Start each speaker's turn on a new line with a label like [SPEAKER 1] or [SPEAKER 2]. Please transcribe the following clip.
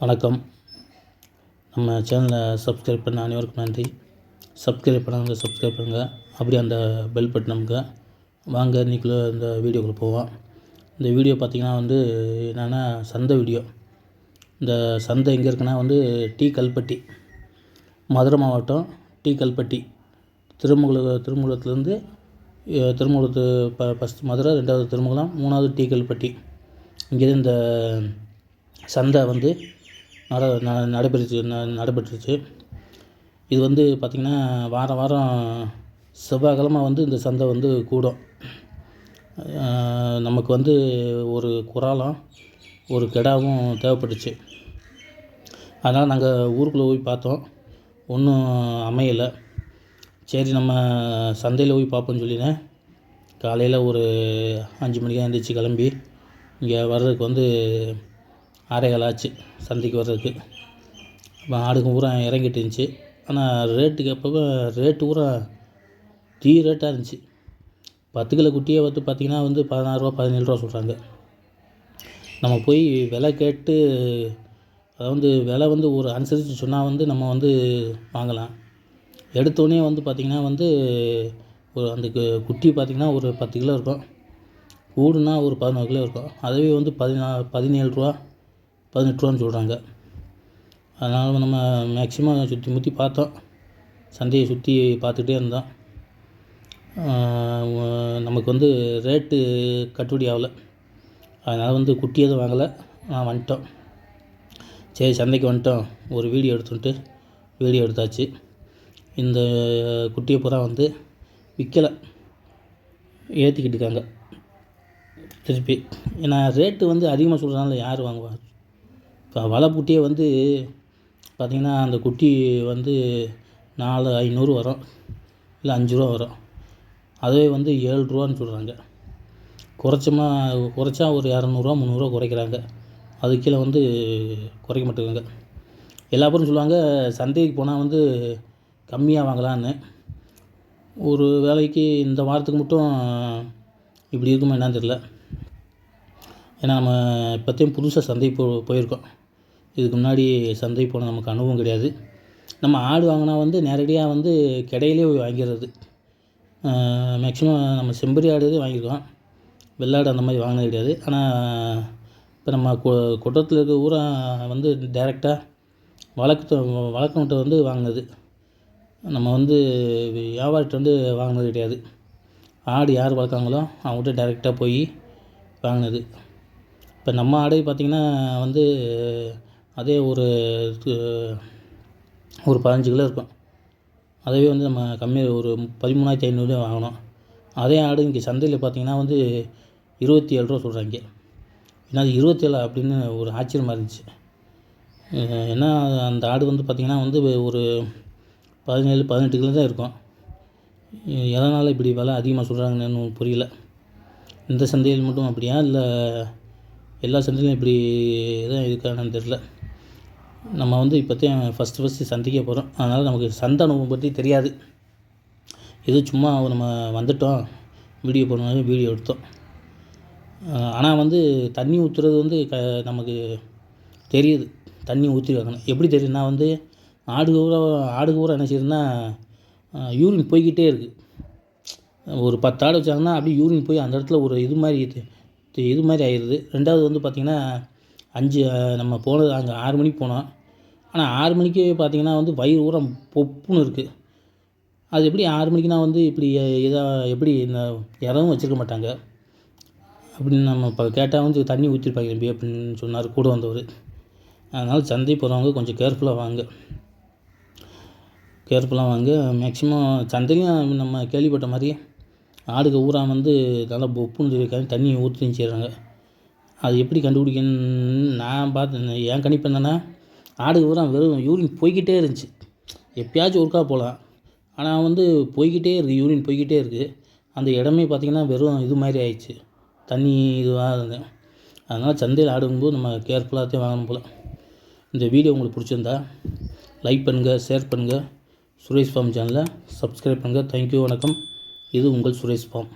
[SPEAKER 1] வணக்கம். நம்ம சேனலை சப்ஸ்கிரைப் பண்ண அனைவருக்கும் நன்றி. சப்ஸ்கிரைப் பண்ணாங்க சப்ஸ்கிரைப் பண்ணுங்கள் அப்படியே அந்த பெல் பட்டன் நமக்கு வாங்க இன்றைக்குள்ள இந்த வீடியோக்குள்ளே போவோம். இந்த வீடியோ பார்த்திங்கன்னா வந்து என்னென்னா சந்தை வீடியோ. இந்த சந்தை எங்கே இருக்குன்னா வந்து டி கல்பட்டி. மதுரை மாவட்டம் டி கல்பட்டி. திருமங்கல திருமங்கலத்துலேருந்து அஹ், திருமங்கலத்து ப ஃபஸ்ட் மதுரை ரெண்டாவது திருமங்கலம் மூணாவது டி கல்பட்டி. இங்கேருந்து இந்த சந்தை வந்து நட ந- நடைபெற்றுச்சு ந- நடைபெற்றுச்சு இது வந்து பார்த்திங்கன்னா வாரம் வாரம் செவ்வாய்க்கிழமை வந்து இந்த சந்தை வந்து கூடும். நமக்கு வந்து ஒரு குறாலும் ஒரு கிடாவும் தேவைப்பட்டுச்சு. அதனால் நாங்கள் ஊருக்குள்ளே போய் பார்த்தோம். ஒன்றும் அமையலை. சரி நம்ம சந்தையில் போய் பார்ப்போம்னு சொல்லினேன். காலையில் ஒரு அஞ்சு மணிக்கு எழுந்திரிச்சு கிளம்பி இங்கே வர்றதுக்கு வந்து ஆறேகால் ஆச்சு சந்தைக்கு வர்றதுக்கு. அப்போ ஆடுங்க பூரா இறங்கிட்டு இருந்துச்சு. ஆனால் ரேட்டுக்கு அப்போ ரேட்டு பூரா தீ ரேட்டாக இருந்துச்சு. பத்து கிலோ குட்டியே வந்து பார்த்திங்கன்னா வந்து பதினாறுரூவா பதினேழு ரூபா சொல்கிறாங்க நம்ம போய் விலை கேட்டு அதாவது விலை வந்து ஒரு அனுசரித்து சொன்னால் வந்து நம்ம வந்து வாங்கலாம். எடுத்தோடனே வந்து பார்த்திங்கன்னா வந்து ஒரு அந்த கு- குட்டி பார்த்திங்கன்னா ஒரு பத்து கிலோ இருக்கும். கூடுனா ஒரு பதினோரு கிலோ இருக்கும். அதுவே வந்து பதினா பதினேழு ரூபா பதினெட்டு ரூபான்னு சொல்கிறாங்க அதனால் நம்ம மேக்ஸிமம் சுற்றி முற்றி பார்த்தோம். சந்தையை சுற்றி பார்த்துட்டே இருந்தோம். நமக்கு வந்து ரேட்டு கட்டுப்படி ஆகலை. அதனால் வந்து குட்டி எதுவும் வாங்கலை. நான் வந்துட்டோம். சரி சந்தைக்கு வந்துட்டோம். ஒரு வீடியோ எடுத்துன்ட்டு வீடியோ எடுத்தாச்சு. இந்த குட்டியை பூரா வந்து விற்கலை ஏற்றிக்கிட்டு இருக்காங்க. திருப்பி. ஏன்னா ரேட்டு வந்து அதிகமாக சொல்கிறதுனால யார் வாங்குவார் இப்போ வலை குட்டியே வந்து பார்த்திங்கன்னா அந்த குட்டி வந்து நாலு ஐநூறு வரும். இல்லை அஞ்சு ரூபா வரும். அதுவே வந்து ஏழு ரூபான்னு சொல்கிறாங்க குறைச்சமா குறைச்சா ஒரு இரநூறுவா முந்நூறுரூவா குறைக்கிறாங்க. அது கீழே வந்து குறைக்க மாட்டேங்கிறாங்க. எல்லா பேரும் சொல்லுவாங்க சந்தைக்கு போனால் வந்து கம்மியாக வாங்கலான்னு ஒரு வேலைக்கு இந்த வாரத்துக்கு மட்டும் இப்படி இருக்குமா என்னன்னு தெரில ஏன்னா நம்ம இப்போத்தையும் புதுசாக சந்தை போ போயிருக்கோம். இதுக்கு முன்னாடி சந்தை போன நமக்கு அனுபவம் கிடையாது. நம்ம ஆடு வாங்கினா வந்து நேரடியாக வந்து கடையிலே போய் வாங்கிடுறது மேக்ஸிமம் நம்ம செம்பரி ஆடு வாங்கியிருக்கோம். வெள்ளாடு அந்த மாதிரி வாங்கினது கிடையாது. ஆனால் இப்போ நம்ம கு குட்டத்தில் இருக்க ஊரா வந்து டைரெக்டாக வழக்கத்தை வழக்கம்கிட்ட வந்து வாங்கினது. நம்ம வந்து வியாபாரிகிட்ட வந்து வாங்கினது கிடையாது. ஆடு யார் வளர்க்காங்களோ அவங்ககிட்ட டைரெக்டாக போய் வாங்கினது. இப்போ நம்ம ஆடை பார்த்திங்கன்னா வந்து அதே ஒரு ஒரு பதினஞ்சு கிலோ இருக்கும். அதுவே வந்து நம்ம கம்மியாக ஒரு பதிமூணாயிரத்தி ஐநூறு வாங்கினோம் அதே ஆடு இங்கே சந்தையில் பார்த்தீங்கன்னா வந்து இருபத்தி ஏழு ரூபா சொல்கிறாங்க ஏன்னா அது இருபத்தேழு அப்படின்னு ஒரு ஆச்சரியமாக இருந்துச்சு. ஏன்னா அந்த ஆடு வந்து பார்த்திங்கன்னா வந்து ஒரு பதினேழு பதினெட்டு கிலோ தான் இருக்கும். எதனால் இப்படி விலை அதிகமாக சொல்கிறாங்கன்னு புரியல. இந்த சந்தையில் மட்டும் அப்படியா? இல்லை எல்லா சந்தையிலும் இப்படி தான் இருக்கான்னு தெரில நம்ம வந்து இப்போத்தையும் ஃபஸ்ட்டு ஃபஸ்ட்டு சந்தைக்கே போகிறோம் அதனால் நமக்கு சந்தை அனுபவம் பற்றி தெரியாது. இது சும்மா நம்ம வந்துட்டோம். வீடியோ போடணும் வீடியோ எடுத்தோம். ஆனால் வந்து தண்ணி ஊற்றுறது வந்து க நமக்கு தெரியுது. தண்ணி ஊற்றி வைக்கணும். எப்படி தெரியுதுன்னா வந்து ஆடு பூரா ஆடு பூரா என்ன செய்யுதுன்னா யூரின் போய்கிட்டே இருக்குது ஒரு பத்து ஆடு வச்சாங்கன்னா அப்படியே யூரின் போய் அந்த இடத்துல ஒரு இது மாதிரி இது மாதிரி ஆயிடுது. ரெண்டாவது வந்து பார்த்திங்கன்னா அஞ்சு நம்ம போனது அங்கே ஆறு மணிக்கு போனோம். ஆனால் ஆறு மணிக்கு பார்த்திங்கன்னா வந்து வயிறு ஊரம் பொப்புன்னு இருக்குது அது எப்படி ஆறு மணிக்குனா வந்து இப்படி இதாக எப்படி இந்த இறவும் வச்சுருக்க மாட்டாங்க. அப்படின்னு நம்ம இப்போ கேட்டால் வந்து தண்ணி ஊற்றிருப்பாங்க தம்பி அப்படின்னு சொன்னார் கூட வந்தவர். அதனால் சந்தை போகிறவங்க கொஞ்சம் கேர்ஃபுல்லாக வாங்க. கேர்ஃபுல்லாக வாங்க. மேக்ஸிமம் சந்தையும் நம்ம கேள்விப்பட்ட மாதிரி ஆடுக ஊரா வந்து நல்லா பொப்புன்னு இருக்காது தண்ணியை ஊற்றி செய்கிறாங்க அது எப்படி கண்டுபிடிக்கணும்னு நான் பார்த்தேன் என் கணிப்பு என்னென்னா ஆடு ஊரா வெறும் யூரின் போய்கிட்டே இருந்துச்சு. எப்பயாச்சும் ஒருக்கா போகலாம். ஆனால் வந்து போய்கிட்டே இருக்குது யூரின் போய்கிட்டே இருக்குது அந்த இடமே பார்த்திங்கன்னா வெறும் இது மாதிரி ஆயிடுச்சு. தண்ணி இதுவாக இருந்தேன் அதனால் சந்தையில் ஆடும்போது நம்ம கேர்ஃபுல்லாக தான் வாங்கணும் போல். இந்த வீடியோ உங்களுக்கு பிடிச்சிருந்தா லைக் பண்ணுங்கள் ஷேர் பண்ணுங்கள் சுரேஷ் ஃபார்ம் சேனலை சப்ஸ்கிரைப் பண்ணுங்கள் தேங்க்யூ வணக்கம். இது உங்கள் சுரேஷ் ஃபார்ம்